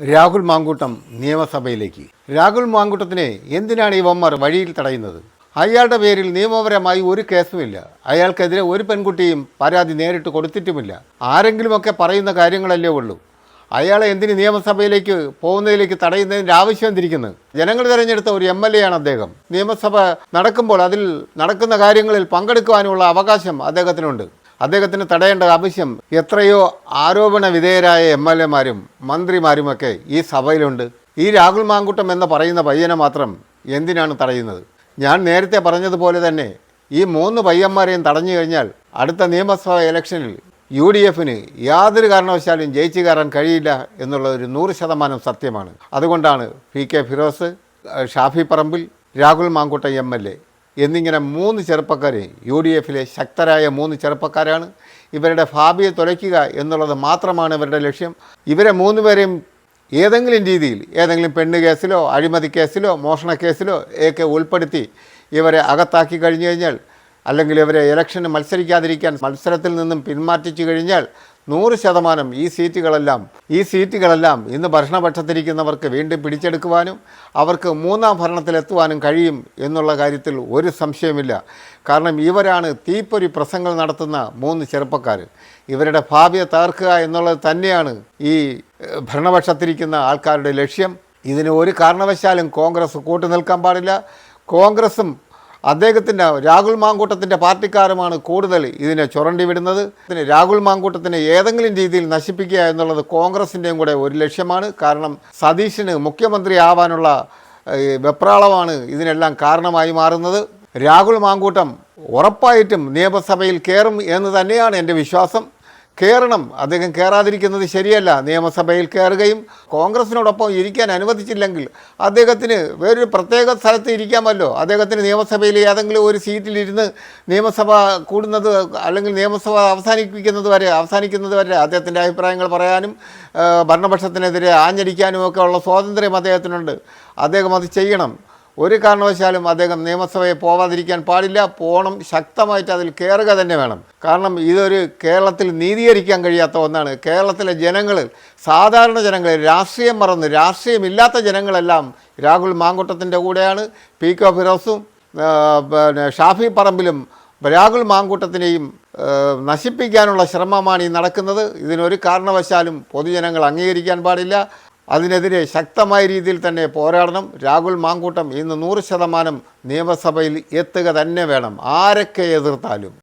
രാഹുൽ മാങ്കൂട്ടം നിയമസഭയിലേക്ക്. രാഹുൽ മാങ്കൂട്ടത്തിനെ എന്തിനാണ് ഇവന്മാർ വഴിയിൽ തടയുന്നത്? അയാളുടെ പേരിൽ നിയമപരമായി ഒരു കേസുമില്ല. അയാൾക്കെതിരെ ഒരു പെൺകുട്ടിയും പരാതി നേരിട്ട് കൊടുത്തിട്ടുമില്ല. ആരെങ്കിലുമൊക്കെ പറയുന്ന കാര്യങ്ങളല്ലേ ഉള്ളൂ. അയാളെ എന്തിന് നിയമസഭയിലേക്ക് പോകുന്നതിലേക്ക് തടയുന്നതിന്റെ ആവശ്യം എന്തിരിക്കുന്നത് ജനങ്ങൾ തിരഞ്ഞെടുത്ത ഒരു എം എൽ എ ആണ് അദ്ദേഹം. നിയമസഭ നടക്കുമ്പോൾ അതിൽ നടക്കുന്ന കാര്യങ്ങളിൽ പങ്കെടുക്കുവാനുള്ള അവകാശം അദ്ദേഹത്തിനുണ്ട്. അദ്ദേഹത്തിന് തടയേണ്ട ആവശ്യം എത്രയോ ആരോപണ വിധേയരായ എം എൽ എമാരും മന്ത്രിമാരുമൊക്കെ ഈ സഭയിലുണ്ട്. ഈ രാഹുൽ മാങ്കുട്ടം എന്ന് പറയുന്ന പയ്യനെ മാത്രം എന്തിനാണ് തടയുന്നത്? ഞാൻ നേരത്തെ പറഞ്ഞതുപോലെ തന്നെ ഈ മൂന്ന് പയ്യന്മാരെയും തടഞ്ഞു കഴിഞ്ഞാൽ അടുത്ത നിയമസഭാ ഇലക്ഷനിൽ യു ഡി എഫിന് യാതൊരു കാരണവശാലും ജയിച്ചു കയറാൻ കഴിയില്ല എന്നുള്ള ഒരു നൂറ് ശതമാനം സത്യമാണ്. അതുകൊണ്ടാണ് പി കെ ഫിറോസ് ഷാഫി പറമ്പിൽ രാഹുൽ മാങ്കുട്ട എം എൽ എ. എന്നിങ്ങനെ മൂന്ന് ചെറുപ്പക്കാർ യു ഡി എഫിലെ ശക്തരായ മൂന്ന് ചെറുപ്പക്കാരാണ് ഇവരുടെ ഭാവിയെ തുലയ്ക്കുക എന്നുള്ളത് മാത്രമാണ് ഇവരുടെ ലക്ഷ്യം. ഇവരെ മൂന്ന് പേരെയും ഏതെങ്കിലും രീതിയിൽ ഏതെങ്കിലും പെണ്ണ് കേസിലോ അഴിമതി കേസിലോ മോഷണ കേസിലോ ഒക്കെ ഉൾപ്പെടുത്തി ഇവരെ അകത്താക്കി കഴിഞ്ഞു കഴിഞ്ഞാൽ അല്ലെങ്കിൽ ഇവരെ ഇലക്ഷന് മത്സരിക്കാതിരിക്കാൻ മത്സരത്തിൽ നിന്നും പിന്മാറ്റിച്ചു കഴിഞ്ഞാൽ നൂറ് ശതമാനം ഈ സീറ്റുകളെല്ലാം ഈ സീറ്റുകളെല്ലാം ഇന്ന് ഭരണപക്ഷത്തിരിക്കുന്നവർക്ക് വീണ്ടും പിടിച്ചെടുക്കുവാനും അവർക്ക് മൂന്നാം ഭരണത്തിലെത്തുവാനും കഴിയും എന്നുള്ള കാര്യത്തിൽ ഒരു സംശയമില്ല കാരണം ഇവരാണ് തീപ്പൊരി പ്രസംഗങ്ങൾ നടത്തുന്ന മൂന്ന് ചെറുപ്പക്കാർ. ഇവരുടെ ഭാവിയെ തകർക്കുക എന്നുള്ളത് തന്നെയാണ് ഈ ഭരണപക്ഷത്തിരിക്കുന്ന ആൾക്കാരുടെ ലക്ഷ്യം. ഇതിന് ഒരു കാരണവശാലും കോൺഗ്രസ് കൂട്ടുനിൽക്കാൻ പാടില്ല. കോൺഗ്രസും അദ്ദേഹത്തിന്റെ രാഹുൽ മാങ്കൂട്ടത്തിന്റെ പാർട്ടിക്കാരുമാണ് കൂടുതൽ ഇതിനെ ചുരണ്ടി വിടുന്നത്. ഇതിന് രാഹുൽ മാങ്കൂട്ടത്തിനെ ഏതെങ്കിലും രീതിയിൽ നശിപ്പിക്കുക എന്നുള്ളത് കോൺഗ്രസിന്റെയും കൂടെ ഒരു ലക്ഷ്യമാണ്. കാരണം സതീഷിന് മുഖ്യമന്ത്രി ആവാനുള്ള വെപ്രാളമാണ് ഇതിനെല്ലാം കാരണമായി മാറുന്നത്. രാഹുൽ മാങ്കൂട്ടം ഉറപ്പായിട്ടും നിയമസഭയിൽ കയറും എന്ന് തന്നെയാണ് എന്റെ വിശ്വാസം. കയറണം അദ്ദേഹം കയറാതിരിക്കുന്നത് ശരിയല്ല. നിയമസഭയിൽ കയറുകയും കോൺഗ്രസിനോടൊപ്പം ഇരിക്കാൻ അനുവദിച്ചില്ലെങ്കിൽ അദ്ദേഹത്തിന് വേറൊരു പ്രത്യേക സ്ഥലത്ത് ഇരിക്കാമല്ലോ. അദ്ദേഹത്തിന് നിയമസഭയിൽ ഏതെങ്കിലും ഒരു സീറ്റിലിരുന്ന് നിയമസഭ കൂടുന്നത് അല്ലെങ്കിൽ നിയമസഭ അവസാനിപ്പിക്കുന്നത് വരെ അവസാനിക്കുന്നത് വരെ അദ്ദേഹത്തിന്റെ അഭിപ്രായങ്ങൾ പറയാനും ഭരണപക്ഷത്തിനെതിരെ ആഞ്ഞടിക്കാനും ഒക്കെ ഉള്ള സ്വാതന്ത്ര്യം അദ്ദേഹത്തിനുണ്ട്. അദ്ദേഹം അത് ചെയ്യണം. ഒരു കാരണവശാലും അദ്ദേഹം നിയമസഭയെ പോവാതിരിക്കാൻ പാടില്ല. പോകണം ശക്തമായിട്ട് അതിൽ കയറുക തന്നെ വേണം. കാരണം ഇതൊരു കേരളത്തിൽ നീതീകരിക്കാൻ കഴിയാത്ത ഒന്നാണ്. കേരളത്തിലെ ജനങ്ങൾ സാധാരണ ജനങ്ങൾ രാഷ്ട്രീയം മറന്ന് രാഷ്ട്രീയമില്ലാത്ത ജനങ്ങളെല്ലാം രാഹുൽ മാങ്കുട്ടത്തിന്റെ കൂടെയാണ്. പി കെ ഫിറോസും പിന്നെ ഷാഫി പറമ്പിലും രാഹുൽ മാങ്കൂട്ടത്തിനെയും നശിപ്പിക്കാനുള്ള ശ്രമമാണ് ഈ നടക്കുന്നത്. ഇതിനൊരു കാരണവശാലും പൊതുജനങ്ങൾ അംഗീകരിക്കാൻ പാടില്ല. അതിനെതിരെ ശക്തമായ രീതിയിൽ തന്നെ പോരാടണം. രാഹുൽ മാങ്കൂട്ടം ഇന്ന് നൂറ് ശതമാനം നിയമസഭയിൽ എത്തുക തന്നെ വേണം. ആരൊക്കെ എതിർത്താലും.